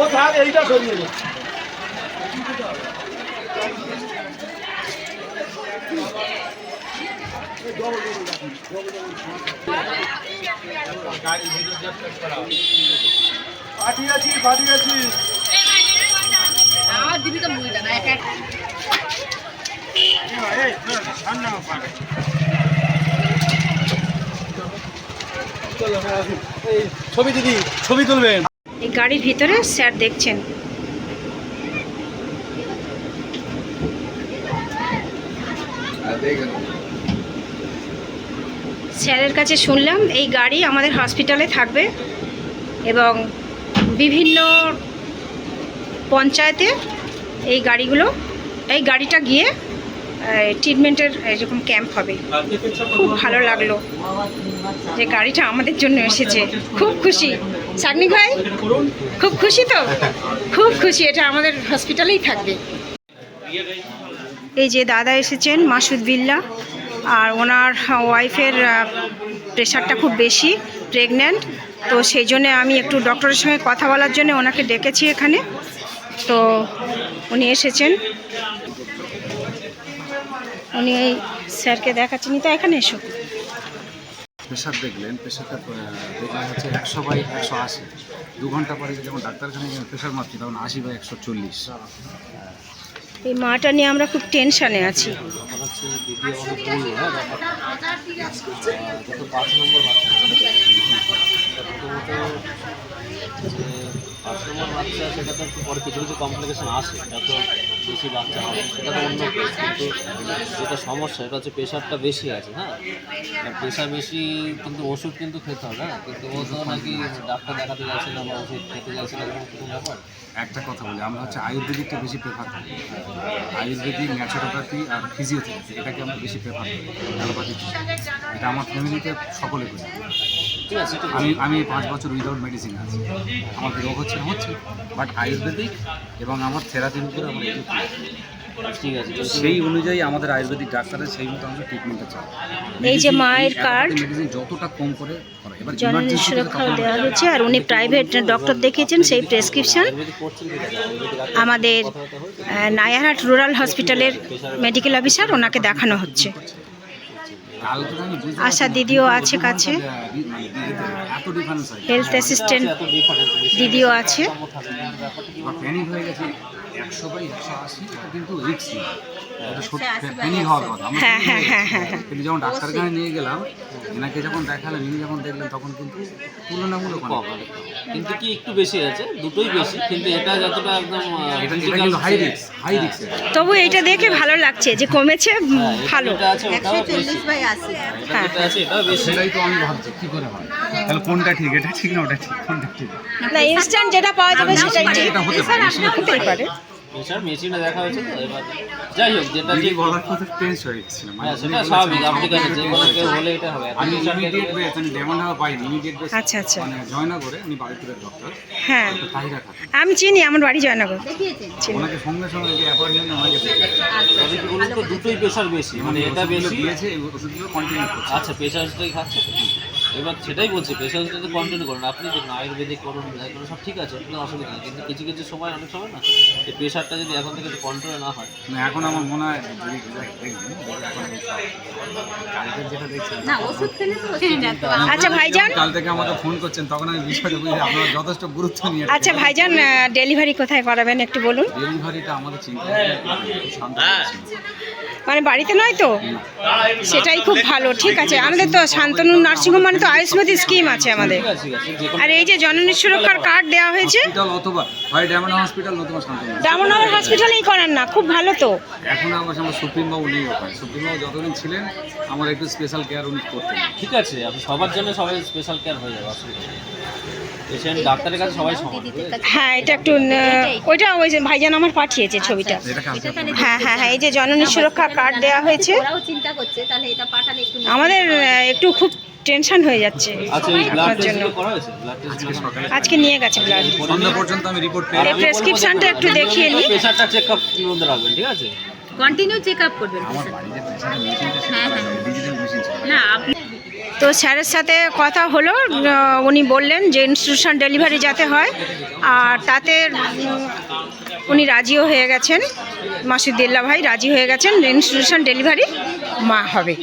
ও থাক এইটা সরিয়ে দে। পাঠিয়েছি পাঠিয়েছি আমার দিবি তো মুড়িটা না এক ছবি দিদি ছবি তুলবেন। এই গাড়ির ভিতরে স্যার দেখছেন। স্যারের কাছে শুনলাম এই গাড়ি আমাদের হসপিটালে থাকবে এবং বিভিন্ন পঞ্চায়েতে এই গাড়িগুলো এই গাড়িটা গিয়ে ট্রিটমেন্টের এরকম ক্যাম্প হবে। খুব ভালো লাগল। যে গাড়িটা আমাদের জন্য এসেছে। খুব খুশি। সাগনিক ভাই, খুব খুশি তো? খুব খুশি, এটা আমাদের হসপিটালেই থাকবে। এই যে দাদা এসেছেন, মাসুদ বিল্লা, আর ওনার ওয়াইফের প্রেশারটা খুব বেশি প্রেগন্যান্ট তো সেই জন্য আমি একটু ডক্টরের সঙ্গে কথা বলার জন্য ওনাকে ডেকেছি এখানে। তো উনি এসেছেন। উনি এই স্যারকে দেখাচ্ছেন। তো এখানে এসো। প্রেশার দেখলেন প্রেশারটা দেখলেন হচ্ছে একশো বাই একশো আশি। দু ঘণ্টা পরে যখন ডাক্তারখানে প্রেশার মাপছি তখন আশি বাই একশো চল্লিশ। এই মাটা নিয়ে আমরা খুব টেনশানে আছি। হ্যাঁ গত পাঁচ নম্বর বাচ্চা সেটা তো একটু পরে কিছু কিছু কমপ্লিকেশন আসে। বেশি বাচ্চা হবে। সেটা তো অন্য কেস কিন্তু যেটা সমস্যা এটা হচ্ছে প্রেশারটা বেশি আছে হ্যাঁ? প্রেশার বেশি কিন্তু ওষুধ কিন্তু খেতে হবে হ্যাঁ? কিন্তু ও তো নাকি ডাক্তার দেখাতে যাচ্ছিল বা ওষুধ খেতে যাচ্ছিল এরকম কোনো ব্যাপার? একটা কথা বলি আমরা হচ্ছে আয়ুর্বেদিকটা বেশি প্রেফার করি। আয়ুর্বেদিক ন্যাচুরোপ্যাথি আর ফিজিওথেরাপি এটাকে আমরা বেশি প্রেফার করি অ্যালোপ্যাথি এটা আমার ফ্যামিলিতে সকলে করি। ঠিক আছে আমি আমি পাঁচ বছর উইদাউট মেডিসিন আছি। আমার রোগ হচ্ছে হচ্ছে। বাট আয়ুর্বেদিক এবং আমার থেরাপির উপরে আমার একটু ঠিক আছে সেই অনুযায়ী আমাদের আয়ুর্বেদিক ডাক্তারের সেই মতো আমরা ট্রিটমেন্টটা চাই এই যে মায়ের কার্ড মেডিসিন যতটা কম করে করা। এবার জননী সুরক্ষা দেওয়া হয়েছে আর উনি প্রাইভেট ডক্টর দেখিয়েছেন সেই প্রেসক্রিপশন আমাদের নায়ারহাট রুরাল হসপিটালের মেডিকেল অফিসার ওনাকে দেখানো হচ্ছে। আশা দিদিও আছে কাছে। হেলথ অ্যাসিস্ট্যান্ট দিদিও আছে। একশো বাই একশো আশি এটা কিন্তু রিক্সি এটা সত্যি প্যানিক হওয়ার কথা। আমরা হ্যাঁ, হ্যাঁ, হয়ে। কিন্তু যখন ডাক্তারখানে নিয়ে গেলাম এনাকে যখন দেখালেন ইনি যখন দেখলেন তখন কিন্তু তুলনামূলক কম। কিন্তু কি একটু বেশি আছে? দুটোই বেশি কিন্তু এটা যতটা একদম এটা এটা কিন্তু হাই রিক্স হাই রিক্স তবু এইটা দেখে ভালো লাগছে যে কমেছে এটা ভালো। যেটা আছে ওটাও বেশি। এটা। আছে এটাও বেশি। সেটাই তো আমি ভাবছি কি করে হয়? তাহলে কোনটা ঠিক এটা ঠিক না ওটা ঠিক কোনটা ঠিক? না ইনস্ট্যান্ট যেটা পাওয়া যাবে সেটাই ঠিক। এটা হতে পারে। প্রেশার মেশিনে দেখা হয়েছে তো এবার যাই হোক যেটা ঠিক বলার কথা টেন্স হয়ে গেছিলাম হ্যাঁ সেটা স্বাভাবিক আপনি কেন যে কোনো কেউ বলে এটা হবে। আমি ইমিডিয়েট বেস আমি ডেমন হাওয়া পাইনি ইমিডিয়েট বেস আচ্ছা, আচ্ছা। মানে উনি বাড়িপুরের ডক্টর হ্যাঁ। তাহিরা খাতুন আমি চিনি আমার বাড়ি জয়নগর। চিনি ওনাকে সঙ্গে সঙ্গে যে অ্যাপয়েন্টমেন্ট আমাকে তবে কি বলুন তো দুটোই প্রেশার বেশি মানে এটা বেশি? দিয়েছে ওষুধগুলো কন্টিনিউ করছে। আচ্ছা প্রেশারটাই খাচ্ছে? এবার সেটাই বলছি প্রেশারটা তো কন্টিনিউ করুন। আপনি দেখুন আয়ুর্বেদিক করুন যাই করুন সব ঠিক আছে কোনো অসুবিধা নেই। কিন্তু কিছু কিছু সময় অনেক সময় না এই প্রেশারটা যদি এখন থেকে কন্ট্রোলে না হয়। না এখন আমার মনে হয় যদি কালকে যেটা দেখছেন না ওষুধ খেলে তো আচ্ছা ভাইজান? কাল থেকে আমাকে ফোন করছেন তখন আমি বিষয়টা বুঝি আপনারা যথেষ্ট গুরুত্ব নিয়ে আচ্ছা ভাইজান ডেলিভারি কোথায় করাবেন একটু বলুন? ডেলিভারিটা আমাদের চিন্তা। মানে বাড়িতে নয় তো? সেটাই খুব ভালো ঠিক আছে। আমাদের তো শান্তনু নার্সিংহোম মানে তো আয়ুষ্মতি স্কিম আছে আমাদের। আর এই যে জননী সুরক্ষার কার্ড দেওয়া হয়েছে ডায়মন্ড হসপিটালেই করান না খুব ভালো তো। এখন আমার আমার সুপ্রিম বাবু নেই ওখানে। সুপ্রিম বাবু যতদিন ছিলেন আমার একটু স্পেশাল কেয়ার উনি করতেন। ঠিক আছে সবার জন্য সবাই স্পেশাল কেয়ার হয়ে যাবে অসুবিধা পেশেন্ট ডাক্তারের কাছে সবাই সমান হ্যাঁ এটা একটু ওইটা ওই যে ভাইজান আমার পাঠিয়েছে ছবিটা। এটা কালকে আপনার- হ্যাঁ হ্যাঁ হ্যাঁ এই যে জননী সুরক্ষা কার্ড দেওয়া হয়েছে। চিন্তা করছে তাহলে এটা পাঠালে একটু আমাদের একটু খুব টেনশন হয়ে যাচ্ছে। আচ্ছা এই ব্লাড আপনার জন্য। টেস্ট করা হয়েছে? ব্লাড টেস্ট সকালে আজকে নিয়ে গেছে ব্লাড পর্যন্ত আমি রিপোর্ট পেয়ে প্রেসক্রিপশনটা একটু দেখিয়ে নিই। চেক আপ মধ্যে রাখবেন ঠিক আছে? কন্টিনিউ চেক আপ করবেন। আমার বাড়িতে প্রেশারের মেশিনটা হ্যাঁ, হ্যাঁ। ডিজিটাল মেশিন ছিল। না আপনি তো স্যারের সাথে কথা হলো উনি বললেন যে ইনস্টিটিউশন ডেলিভারি যাতে হয়, আর তাতে উনি রাজিও হয়ে গেছেন। মাসুদ্দিল্লা ভাই রাজি হয়ে গেছেন ইনস্টিটিউশন ডেলিভারি মা হবে।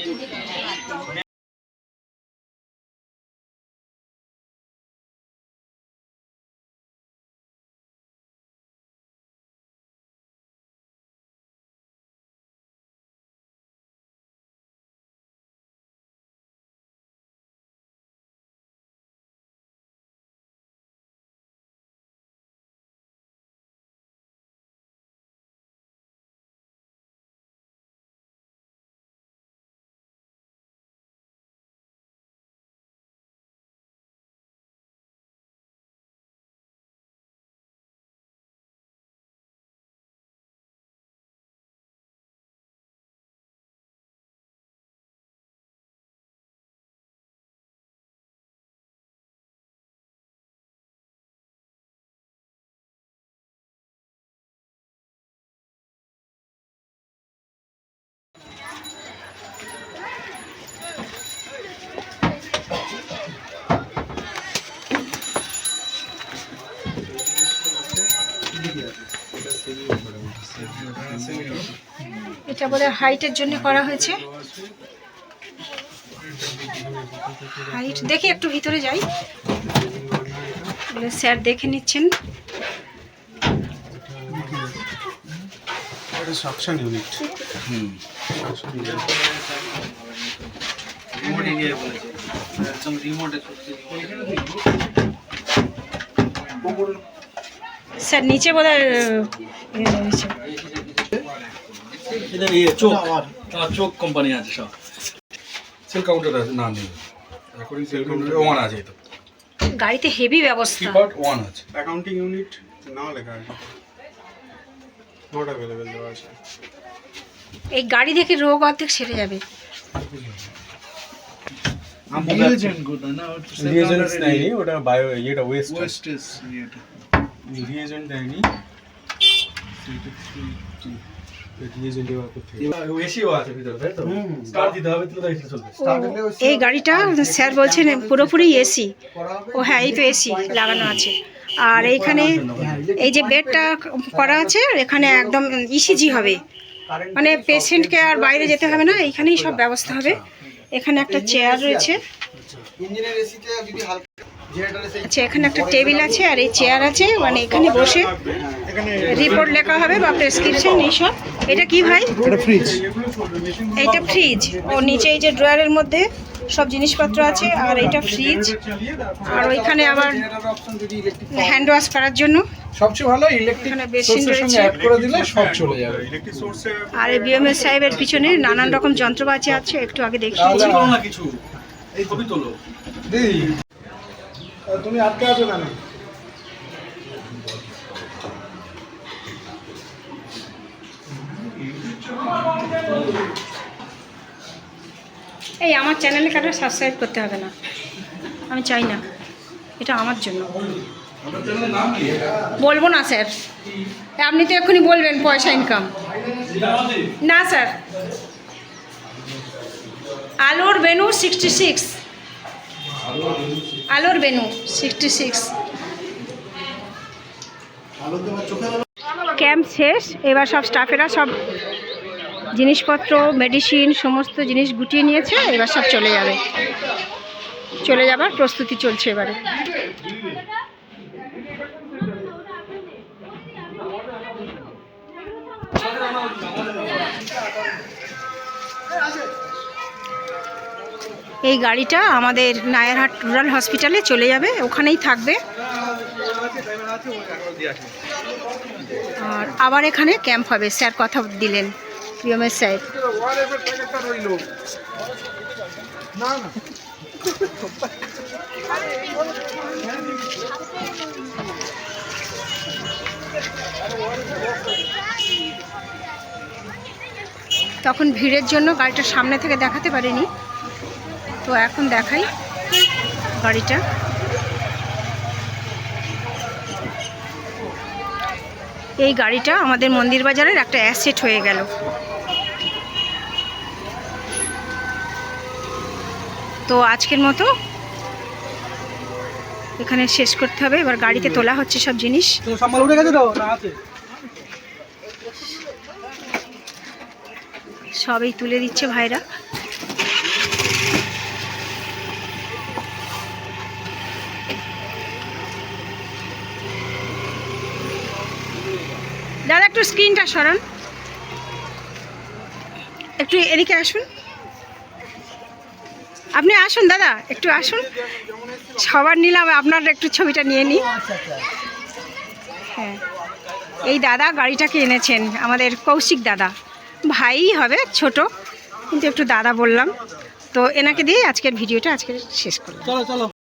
এটা বোধহয় হাইটের জন্য করা হয়েছে। হাইট দেখি একটু ভিতরে যাই। স্যার দেখে নিচ্ছেন। স্যার নিচে ইউনিট রিমোটে গিয়ে বলেছে একদম রিমোটে স্যার নিচে বোধহয় ইয়ে ইয়ে চোখ। কোম্পানি আছে সব। সেল কাউন্টার আছে না নেই। অ্যাকর্ডিং সেল কাউন্টার ওয়ান আছে তো গাড়িতে হেভি ব্যবস্থা। কিপার্ট ওয়ান আছে। অ্যাকাউন্টিং ইউনিট নাও লেখা আছে। নট অ্যাভেলেবেল দেওয়া আছে। এই গাড়ি দেখে রোগ অর্ধেক সেরে যাবে। রিয়েজেন্টস নেয়নি ওটা বায়ো ইয়েটা ওয়েস্ট ওয়েস্টেজ ইয়েটা। রিয়েজেন্ট দেয়নি। এই গাড়িটা স্যার বলছেন পুরোপুরি এসি ও হ্যাঁ এই তো এসি লাগানো আছে। আর এইখানে এই যে বেডটা করা আছে এখানে একদম ইসিজি হবে। মানে পেশেন্টকে আর বাইরে যেতে হবে না, এইখানেই সব ব্যবস্থা হবে। এখানে একটা চেয়ার রয়েছে। আচ্ছা এখানে একটা টেবিল আছে আর এই চেয়ার আছে মানে এখানে বসে রিপোর্ট লেখা হবে বা প্রেসক্রিপশন এইসব এটা কি ভাই? এটা ফ্রিজ এইটা ফ্রিজ ও নিচে এই যে ড্রয়ারের মধ্যে সব জিনিসপত্র আছে আর এটা ফ্রিজ আর ওইখানে আবার হ্যান্ড ওয়াশ করার জন্য। সবচেয়ে ভালো ইলেকট্রিক এখানে সঙ্গে অ্যাড করে দিলে সব চলে যাবে। আর এই বিএমএস সাহেবের পিছনে নানান রকম যন্ত্রপাতি আছে একটু আগে তাহলে দেখিয়েছি কিছু। এই ছবি তোলো। দিদি তুমি আটকে আছো কেন? এই, আমার চ্যানেলে কারও সাবস্ক্রাইব করতে হবে না। আমি চাই না। এটা আমার জন্য। বলব না স্যার আপনি তো এক্ষুনি বলবেন, পয়সা ইনকাম না স্যার আলোর বেনু সিক্সটি সিক্স আলোর বেনু সিক্সটি সিক্স ক্যাম্প শেষ, এবার সব স্টাফেরা সব জিনিসপত্র মেডিসিন সমস্ত জিনিস গুটিয়ে নিয়েছে, এবার সব চলে যাবে। চলে যাবার প্রস্তুতি চলছে এবারে। এই গাড়িটা আমাদের নায়ারহাট রুরাল হসপিটালে চলে যাবে, ওখানেই থাকবে। আর আবার এখানে ক্যাম্প হবে, স্যার কথা দিলেন প্রিয়মের সাহেব। তখন ভিড়ের জন্য গাড়িটা সামনে থেকে দেখাতে পারিনি। তো এখন দেখাই গাড়িটা এই গাড়িটা আমাদের মন্দির বাজারের একটা অ্যাসেট হয়ে গেল। তো আজকের মতো এখানে শেষ করতে হবে। এবার গাড়িতে তোলা হচ্ছে সব জিনিস। সবই তুলে দিচ্ছে ভাইরা। একটু স্ক্রিনটা সরান। একটু এদিকে আসুন। আপনি আসুন দাদা, একটু আসুন। সবার নিলাম আপনার একটু ছবিটা নিয়ে নিই। হ্যাঁ এই দাদা গাড়িটাকে এনেছেন, আমাদের কৌশিক দাদা। ভাই হবে, ছোট, কিন্তু একটু দাদা বললাম। তো এনাকে দিয়ে আজকের ভিডিওটা আজকে শেষ করলাম। চলো চলো।